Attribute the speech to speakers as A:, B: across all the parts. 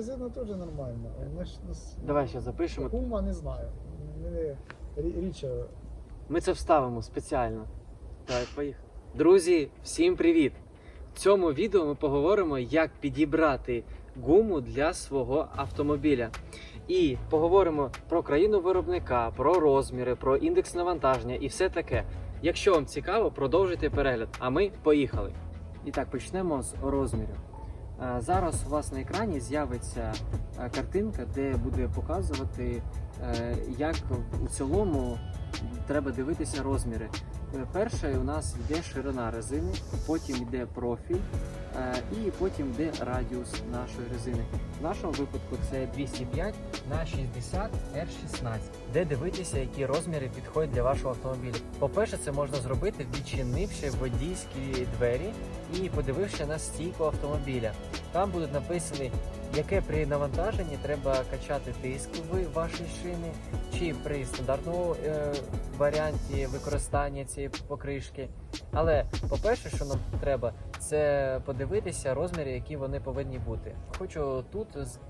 A: резина теж нормальна. Вона ж нас-
B: Давай ще запишемо.
A: Кума не знаю. Мене річ.
B: Ми це вставимо спеціально. Давай, поїхали. Друзі, всім привіт! В цьому відео ми поговоримо, як підібрати гуму для свого автомобіля. І поговоримо про країну виробника, про розміри, про індекс навантаження і все таке. Якщо вам цікаво, продовжуйте перегляд. А ми поїхали. І так, почнемо з розмірів. Зараз у вас на екрані з'явиться е, картинка, де буде показувати, е, як у цілому треба дивитися розміри. Е, Перше у нас йде ширина резини, потім йде профіль е, і потім йде радіус нашої резини. В нашому випадку це 205 на 60 R16, де дивитися, які розміри підходять для вашого автомобіля. По-перше, це можна зробити, відчинивши водійські двері і подививши на стійку автомобіля. Там будуть написані, яке при навантаженні треба качати тиск в вашій шини, чи при стандартному е, варіанті використання цієї покришки. Але по-перше, що нам треба, це подивитися розміри, які вони повинні бути. Хочу тут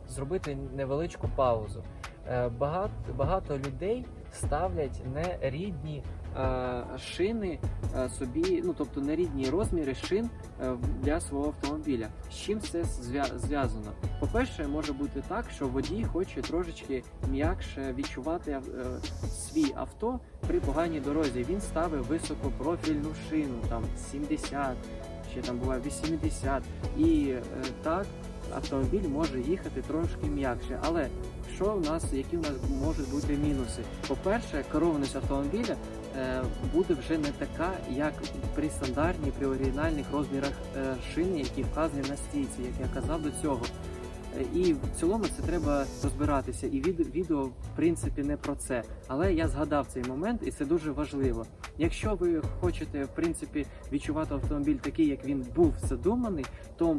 B: зробити невеличку паузу. Е, Багато, багато людей ставлять нерідні е, шини е, собі, ну тобто нерідні розміри шин для свого автомобіля. З чим це зв'я- зв'язано? По-перше, може бути так, що водій хоче трошечки м'якше відчувати свій авто при поганій дорозі. Він ставить високопрофільну шину, там 70, ще там буває 80, і так автомобіль може їхати трошки м'якше. Але що в нас, які в нас можуть бути мінуси? По-перше, керованість автомобіля е, буде вже не така, як при стандартній, при оригінальних розмірах е, шини, які вказані на стійці, як я казав до цього. Е, І в цілому це треба розбиратися. І відео, відео в принципі не про це. Але я згадав цей момент, і це дуже важливо. Якщо ви хочете в принципі відчувати автомобіль такий, як він був задуманий, то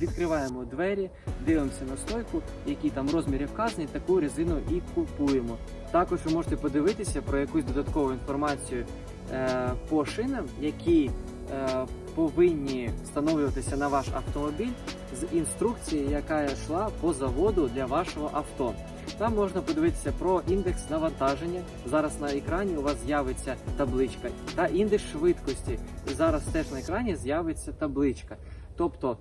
B: відкриваємо двері, дивимося на стойку, які там розміри вказані, таку резину і купуємо. Також ви можете подивитися про якусь додаткову інформацію е, по шинам, які е, повинні встановлюватися на ваш автомобіль з інструкції, яка йшла по заводу для вашого авто. Там можна подивитися про індекс навантаження. Зараз на екрані у вас з'явиться табличка та індекс швидкості. Зараз теж на екрані з'явиться табличка. Тобто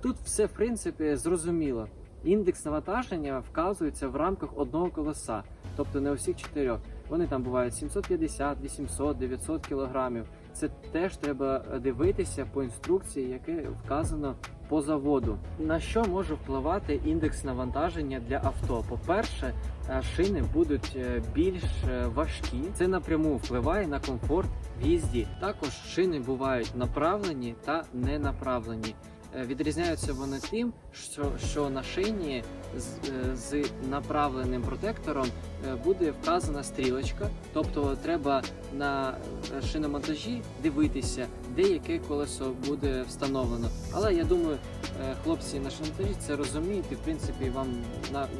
B: тут все в принципі зрозуміло. Індекс навантаження вказується в рамках одного колеса, тобто не у всіх чотирьох. Вони там бувають 750, 800, 900 кілограмів. Це теж треба дивитися по інструкції, яке вказано по заводу. На що може впливати індекс навантаження для авто? По-перше, е, шини будуть е, більш е, важкі. Це напряму впливає на комфорт в їзді. Також шини бувають направлені та ненаправлені. Е, Відрізняються вони тим, що, що на шині з, е, з направленим протектором е, буде вказана стрілочка, тобто треба на шиномонтажі дивитися, де яке колесо буде встановлено. Але я думаю, хлопці на шиномонтажі це розуміють, і в принципі вам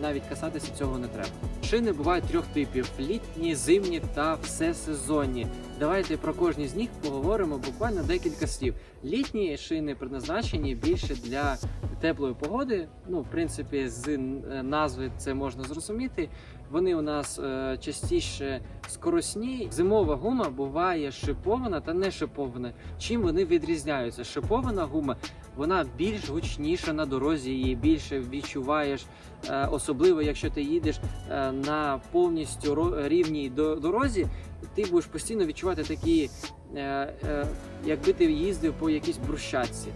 B: навіть касатися цього не треба. Шини бувають трьох типів: літні, зимні та всесезонні. Давайте про кожні з них поговоримо буквально декілька слів. Літні шини предназначені більше для теплої погоди. Ну, в принципі, з е, назви це можна зрозуміти. Вони у нас е, частіше скоросні. Зимова гума буває шипована та не шипована. Чим вони відрізняються? Шипована гума вона більш гучніша на дорозі, її більше відчуваєш, е, особливо якщо ти їдеш е, на повністю рівній дорозі, ти будеш постійно відчувати такі, якби ти їздив по якійсь брусчатці.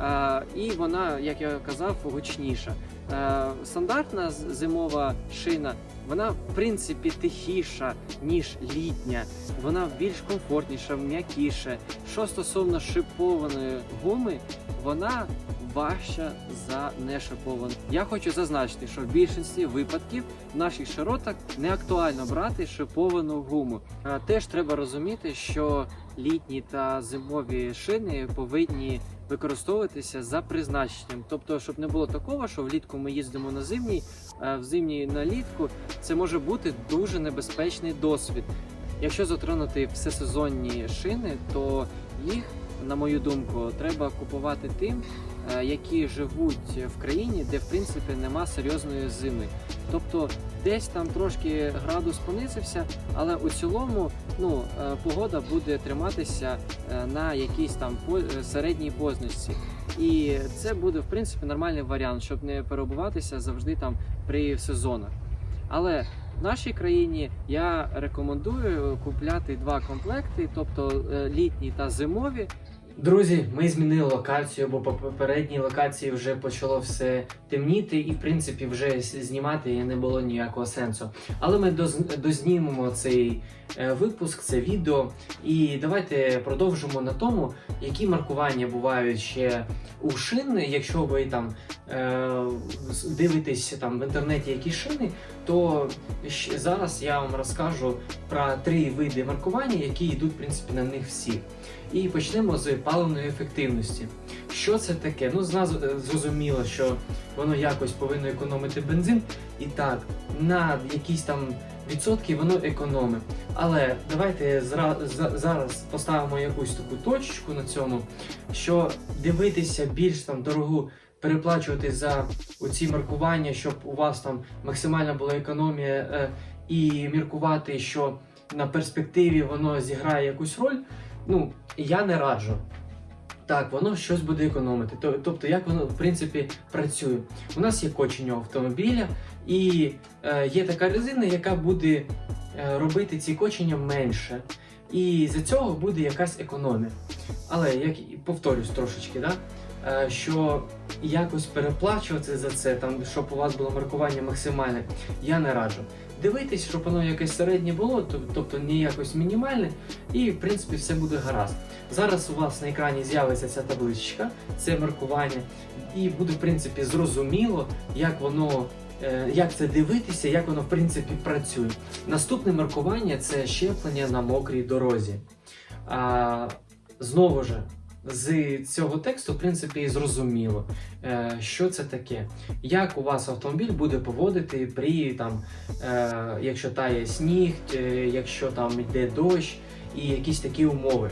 B: Е, і вона, як я казав, гучніша. Е, стандартна зимова шина, вона в принципі тихіша, ніж літня. Вона більш комфортніша, м'якіша. Що стосовно шипованої гуми, вона важча за нешиповану. Я хочу зазначити, що в більшості випадків в наших широтах не актуально брати шиповану гуму. Е, Теж треба розуміти, що літні та зимові шини повинні використовуватися за призначенням. Тобто, щоб не було такого, що влітку ми їздимо на зимній, а в зимній на літку це може бути дуже небезпечний досвід. Якщо затронути всесезонні шини, то їх на мою думку, треба купувати тим, е, які живуть в країні, де в принципі нема серйозної зими. Тобто десь там трошки градус понизився, але у цілому ну, е, погода буде триматися е, на якійсь там е, середній позначці. І це буде в принципі нормальний варіант, щоб не перебуватися завжди там при сезонах. Але в нашій країні я рекомендую купляти два комплекти, тобто літні та зимові. Друзі, ми змінили локацію, бо по попередній локації вже почало все темніти, і в принципі вже знімати не було ніякого сенсу. Але ми доз- дознімемо цей е, випуск, це відео, і давайте продовжимо на тому, які маркування бувають ще у шин. Якщо ви там е, дивитесь там в інтернеті які шини, то зараз я вам розкажу про три види маркування, які йдуть в принципі на них всі. І почнемо з паливної ефективності. Що це таке? Ну, з назв е, зрозуміло, що воно якось повинно економити бензин, і так, на якісь там відсотки воно економить. Але давайте зараз поставимо якусь таку точку на цьому, що дивитися більш там дорогу, переплачувати за оці маркування, щоб у вас там максимальна була економія, е, і міркувати, що на перспективі воно зіграє якусь роль. Ну, я не раджу. Так, воно щось буде економити. Тобто, як воно в принципі працює? У нас є кочення автомобіля, і е, є така резина, яка буде е, робити ці кочення менше. І за цього буде якась економія. Але як повторюсь трошечки, да? Е, що якось переплачувати за це, там, щоб у вас було маркування максимальне, я не раджу. Дивитись, щоб воно якесь середнє було, тобто не якось мінімальне, і в принципі все буде гаразд. Зараз у вас на екрані з'явиться ця табличка, це маркування, і буде в принципі зрозуміло, як воно. е, Як це дивитися, як воно в принципі працює. Наступне маркування це щеплення на мокрій дорозі. А, знову ж, з цього тексту, в принципі, і зрозуміло, е, що це таке. Як у вас автомобіль буде поводити при там, е, якщо тає сніг, е, якщо там йде дощ і якісь такі умови.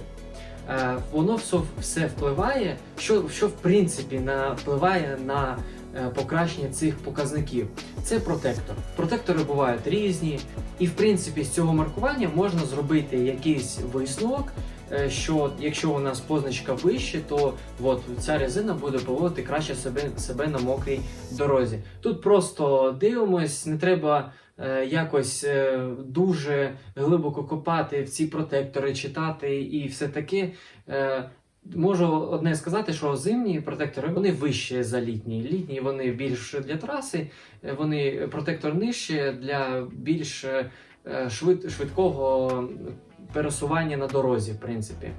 B: Воно все, впливає, що, що в принципі на, впливає на покращення цих показників. Це протектор. Протектори бувають різні, і в принципі з цього маркування можна зробити якийсь висновок, що якщо у нас позначка вище, то от ця резина буде поводити краще себе, себе на мокрій дорозі. Тут просто дивимось, не треба е, якось е, дуже глибоко копати в ці протектори, читати і все таке. Е, Можу одне сказати, що зимні протектори вони вищі за літні. Літні вони більш для траси, е, вони протектор нижче для більш е, швид, швидкого пересування на дорозі, в принципі.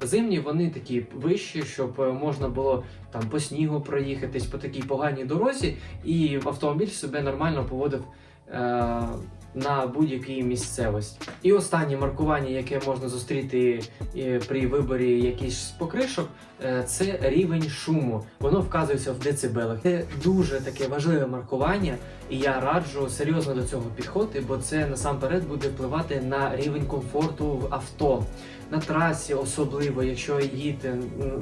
B: Зимні вони такі вищі, щоб е, можна було там по снігу проїхатись по такій поганій дорозі, і автомобіль себе нормально поводив е, на будь-якій місцевості. І останнє маркування, яке можна зустріти е, при виборі якихось покришок, е, це рівень шуму. Воно вказується в децибелах. Це дуже таке важливе маркування, і я раджу серйозно до цього підходити, бо це насамперед буде впливати на рівень комфорту в авто. На трасі, особливо, якщо їдете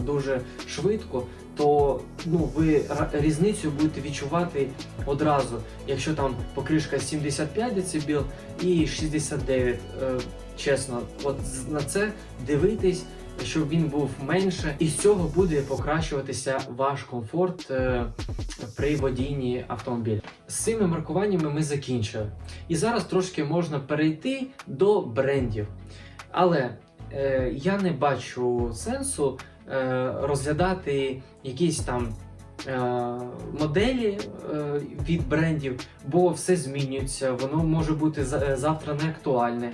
B: дуже швидко, то ну ви різницю будете відчувати одразу, якщо там покришка 75 дБ і 69, е, чесно, от на це дивитись, щоб він був менше, і з цього буде покращуватися ваш комфорт е, при водінні автомобіля. З цими маркуваннями ми закінчили. І зараз трошки можна перейти до брендів. Але е, я не бачу сенсу розглядати якісь там е, моделі е, від брендів, бо все змінюється, воно може бути е, завтра не актуальне.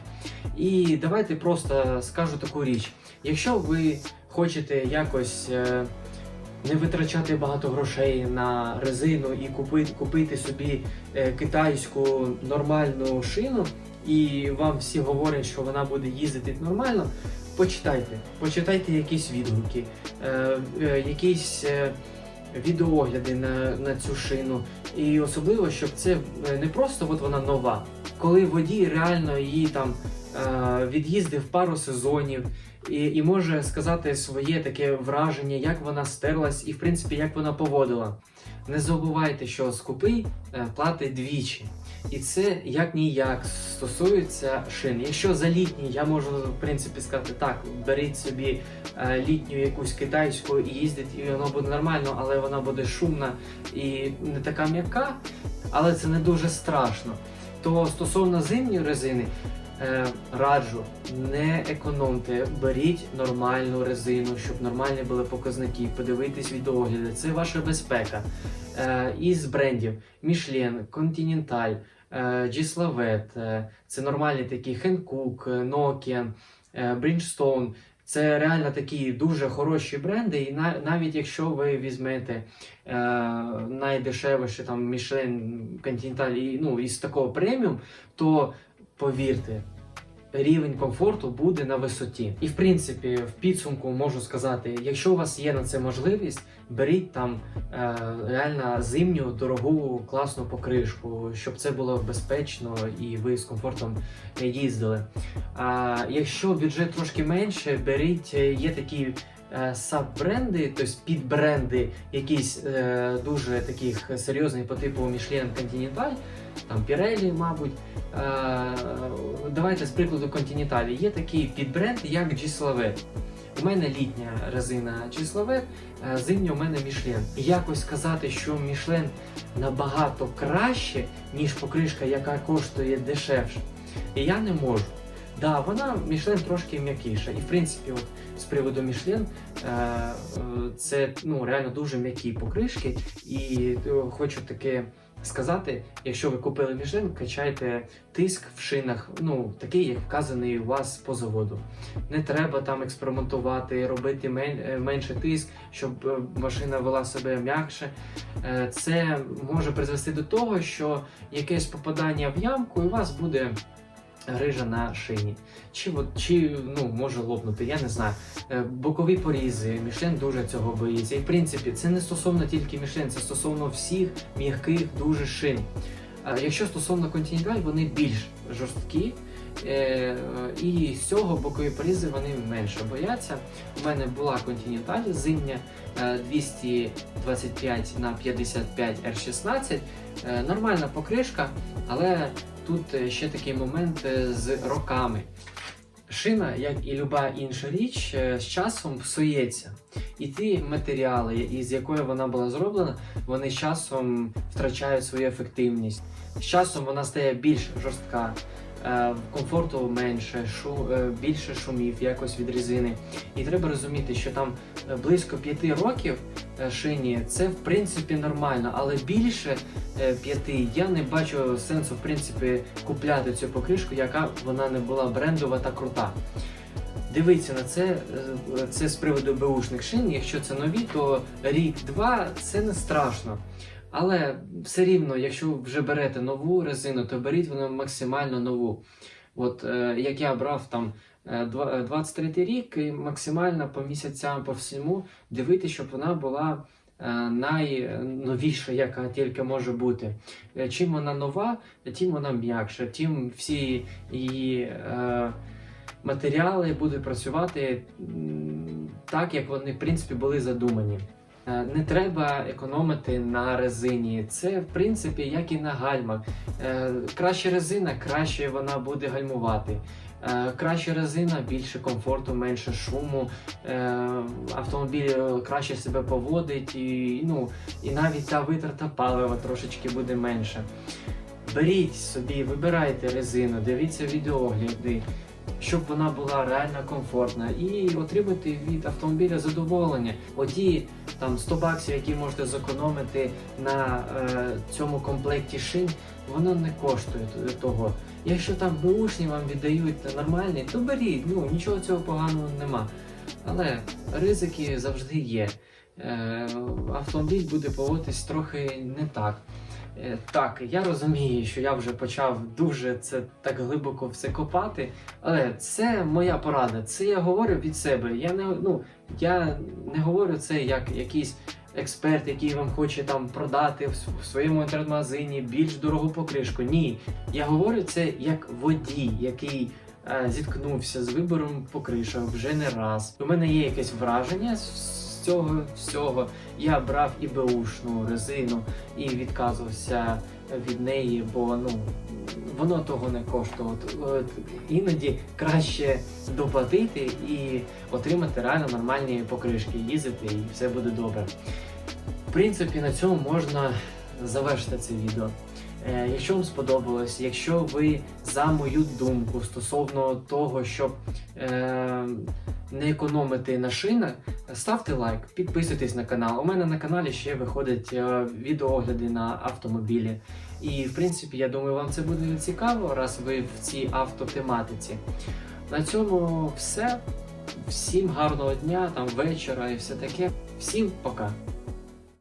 B: І давайте просто скажу таку річ: якщо ви хочете якось. е, не витрачати багато грошей на резину і купити, купити собі е, китайську нормальну шину, і вам всі говорять, що вона буде їздити нормально. Почитайте, почитайте якісь відгуки, е, е, якісь е, відеогляди на, на цю шину. І особливо, щоб це е, не просто от вона нова, коли водій реально її там е, від'їздив пару сезонів і, і може сказати своє таке враження, як вона стерлась і в принципі як вона поводила. Не забувайте, що скупий е, платить двічі. І це як ніяк стосується шин. Якщо за літній я можу в принципі сказати, так, беріть собі е, літню якусь китайську і їздить, і воно буде нормально, але вона буде шумна і не така м'яка, але це не дуже страшно. То стосовно зимньої резини, раджу, не економте, беріть нормальну резину, щоб нормальні були показники, подивитись відеогляди. Це ваша безпека. Е, із брендів Michelin, Continental, е, Gislavet, е, це нормальні такі Hankook, е, Nokian, е, Bridgestone. Це реально такі дуже хороші бренди, і на- навіть якщо ви візьмете е, найдешевіше там Michelin, Continental і, ну, із такого преміум, то повірте, рівень комфорту буде на висоті. І в принципі, в підсумку можу сказати, якщо у вас є на це можливість, беріть там е, реально зимню дорогу класну покришку, щоб це було безпечно і ви з комфортом їздили. А якщо бюджет трошки менше, беріть, е, є такі. е, Саб-бренди, тобто підбренди, якісь е, дуже таких серйозні по типу Michelin Continental, там Pirelli, мабуть. Давайте з прикладу Continental. Є такий підбренд, як Gislavet. У мене літня резина Gislavet, е, зимня у мене Michelin. І якось сказати, що Michelin набагато краще, ніж покришка, яка коштує дешевше. Я не можу. Да, вона Michelin трошки м'якіша. І в принципі, от з приводу Michelin, е, е, це ну, реально дуже м'які покришки. І е, хочу таке сказати: якщо ви купили мішлен, качайте тиск в шинах, ну такий, як вказаний у вас по заводу. Не треба там експериментувати, робити е, менше тиск, щоб е, машина вела себе м'якше. Е, Це може призвести до того, що якесь попадання в ямку, у вас буде грижа на шині. Чи, чи ну, може лопнути, я не знаю. Е, Бокові порізи, Мішлен дуже цього боїться. І в принципі, це не стосовно тільки Мішлен, це стосовно всіх м'яких дуже шин. Е, Якщо стосовно Continental, вони більш жорсткі. Е, і з цього бокові порізи вони менше бояться. У мене була Continental зимня е, 225 на 55 R16. Е, Нормальна покришка, але тут е, ще такий момент е, з роками. Шина, як і люба інша річ, е, з часом псується. І ті матеріали, із якої вона була зроблена, вони з часом втрачають свою ефективність. З часом вона стає більш жорстка, комфорту менше, шу, е, більше шумів якось від резини. І треба розуміти, що там е, близько 5 років е, шині це в принципі нормально, але більше е, п'яти я не бачу сенсу в принципі купляти цю покришку, яка вона не була брендова та крута. Дивіться на це, е, це з приводу беушних шин. Якщо це нові, то рік-два це не страшно. Але все рівно, якщо вже берете нову резину, то беріть вона максимально нову. От е, як я брав там е, два- е, 23 рік, і максимально по місяцям, по всьому дивитися, щоб вона була е, найновіша, яка тільки може бути. Е, Чим вона нова, тим вона м'якша, тим всі її е, матеріали будуть працювати так, як вони в принципі були задумані. Е, Не треба економити на резині. Це в принципі як і на гальмах. Е, Краще резина, краще вона буде гальмувати. Е, Краща резина, більше комфорту, менше шуму. Автомобіль краще себе поводить, і, ну, і навіть та витрата палива трошечки буде менше. Беріть собі, вибирайте резину, дивіться відеогляди, щоб вона була реально комфортна, і отримуйте від автомобіля задоволення. Оті там 100 баксів, які можете зекономити на е, цьому комплекті шин, воно не коштує того. Якщо там беушні вам віддають нормальні, то беріть, ну нічого цього поганого нема. Але ризики завжди є. Е, автомобіль буде поводитись трохи не так. Е, Так, я розумію, що я вже почав дуже це так глибоко все копати, але це моя порада. Це я говорю від себе. Я не, ну, я не говорю це як якийсь експерт, який вам хоче там продати в своєму інтернет-магазині більш дорогу покришку. Ні, я говорю це як водій, який е, зіткнувся з вибором покришок вже не раз. У мене є якесь враження цього всього. Я брав і беушну резину і відказувався від неї, бо ну воно того не. От іноді краще доплатити і отримати реально нормальні покришки, їздити, і все буде добре. В принципі, на цьому можна завершити це відео. Е, Якщо вам сподобалось, якщо ви за мою думку стосовно того, щоб е, не економити на шинах, ставте лайк, підписуйтесь на канал. У мене на каналі ще виходять е, відеоогляди на автомобілі. І в принципі, я думаю, вам це буде цікаво, раз ви в цій автотематиці. На цьому все. Всім гарного дня, там вечора і все таке. Всім пока.